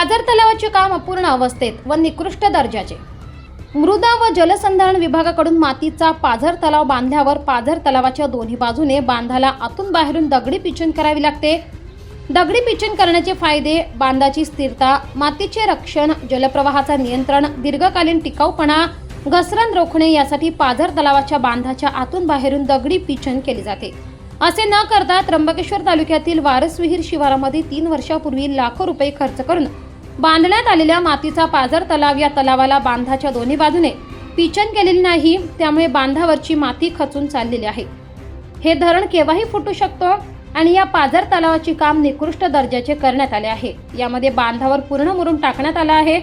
पाझर तलावाचे काम अपूर्ण अवस्थेत व निकृष्ट दर्जाचे. मृदा व जलसंधारण विभागाकडून मातीचा पाझर तलाव बांधल्यावर पाझर तलावाच्या दोन्ही बाजूने बांधाला आतून बाहेरून दगडी पिचन करावी लागते. दगडी पिचन करण्याचे फायदे बांधाची स्थिरता मातीचे रक्षण जलप्रवाहाचा नियंत्रण दीर्घकालीन टिकाऊपणा घसरण रोखणे यासाठी पाझर तलावाच्या बांधाच्या आतून बाहेरून दगडी पिचन केली जाते. असे न करता त्र्यंबकेश्वर तालुक्यातील वारसविहीर शिवारामध्ये तीन वर्षापूर्वी लाखो रुपये खर्च करून बांधण्यात आलेल्या मातीचा पाझर तलाव या तलावाला बांधाच्या दोन्ही बाजूने पिचन केलेली नाही त्यामुळे बांधावरची माती खचून चाललेली आहे. हे धरण केव्हाही फुटू शकतो आणि या पाझर तलावाचे काम निकृष्ट दर्जाचे करण्यात आले आहे. यामध्ये बांधावर पूर्ण मुरुम टाकण्यात आला आहे.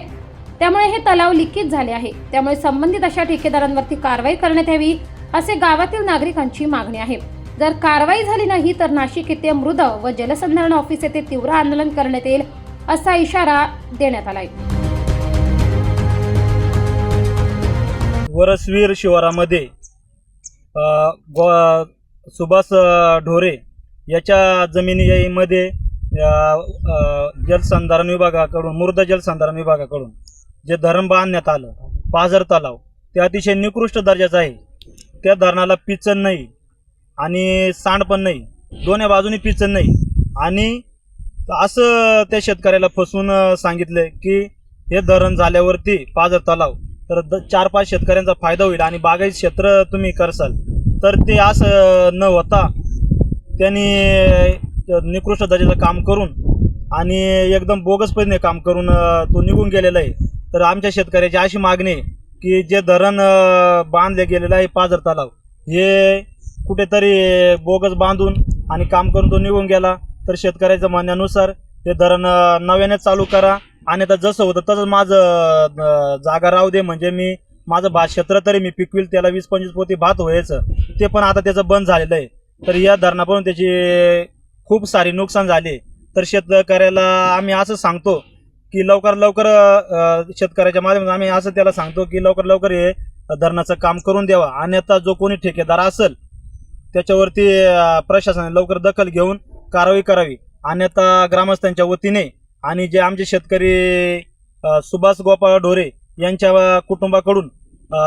त्यामुळे हे तलाव लिखित झाले आहे. त्यामुळे संबंधित अशा ठेकेदारांवरती कारवाई करण्यात यावी असे गावातील नागरिकांची मागणी आहे. जर कारवाई झाली नाही तर नाशिक येथे मृद व जलसंधारण ऑफिस येथे तीव्र आंदोलन करण्यात येईल. असा इशारा देण्यात आलाय. वरसवीर शिवारामध्ये सुभाष ढोरे याच्या जमिनीमध्ये जलसंधारण विभागाकडून मृद जलसंधारण विभागाकडून जे धरण बांधण्यात आलं पाझर तलाव ते अतिशय निकृष्ट दर्जाचं आहे. त्या धरणाला पिचन नाही आणि सांड पण नाही. दोन्ही बाजूनी पिचन नाही. आणि असं त्या शेतकऱ्याला फसवून सांगितलंय की हे धरण झाल्यावरती पाझर तलाव. तर द चार पाच शेतकऱ्यांचा फायदा होईल आणि बागायत क्षेत्र तुम्ही करसाल. तर ते असं न होता त्यांनी निकृष्ट दर्जाचं काम करून आणि एकदम बोगस पद्धतीने काम करून तो निघून गेलेला आहे. तर आमच्या शेतकऱ्याची अशी मागणी आहे की जे धरण बांधले गेलेलं आहे पाझर तलाव हे कुठेतरी बोगस बांधून आणि काम करून तो निघून गेला. तर शेतकऱ्याच्या म्हणण्यानुसार ते धरण नव्याने चालू करा. आणि आता जसं होतं तसंच माझं जागा राहू दे म्हणजे मी माझं भात क्षेत्र तरी मी पिकविल त्याला वीस पंचवीस पोती भात व्हायचं. ते पण आता त्याचं बंद झालेलं आहे. तर या धरणापासून त्याची खूप सारी नुकसान झाले तर शेतकऱ्याला आम्ही असं सांगतो की लवकर लवकर शेतकऱ्याच्या माध्यमातून आम्ही असं त्याला सांगतो की लवकर लवकर हे धरणाचं काम करून द्यावा. आणि आता जो कोणी ठेकेदार असेल त्याच्यावरती प्रशासनाने लवकर दखल घेऊन कारवाई करावी. अन्यथा ग्रामस्थांच्या वतीने आणि जे आमचे शेतकरी सुभाष गोपाळ ढोरे यांच्या कुटुंबाकडून अ,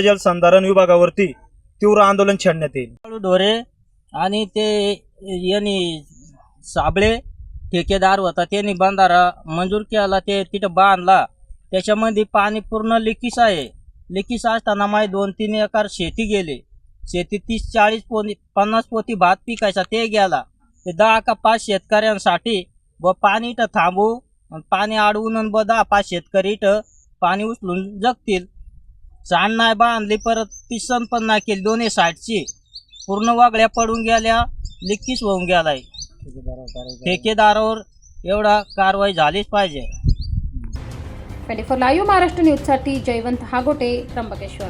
जल संधारण विभागावरती तीव्र आंदोलन छेडण्यात येईल. ढोरे आणि ते यांनी साबळे ठेकेदार होता त्यांनी बंधारा मंजूर केला ते तिथं बांधला. त्याच्यामध्ये पाणी पूर्ण लिकीस आहे. लिकीस असताना माझे दोन तीन एकर शेती गेले. शेती तीस चाळीस पोती पन्नास पोती भात पिकायचा ते गेला. ते दहा का पाच शेतकऱ्यांसाठी व पाणी इथं थांबू पाणी अडवून अन ब दहा पाच शेतकरी इथं पाणी उचलून जगतील. सांड नाही बांधली परत पिसन पण नाही केली दोन्ही साईडची. पूर्ण वागड्या पडून गेल्या लिक्कीच होऊन गेलाय. ठेकेदारावर एवढा कारवाई झालीच पाहिजे. ट्वेंटी फोर लाईव्ह महाराष्ट्र न्यूजसाठी जयवंत हागोटे त्र्यंबकेश्वर.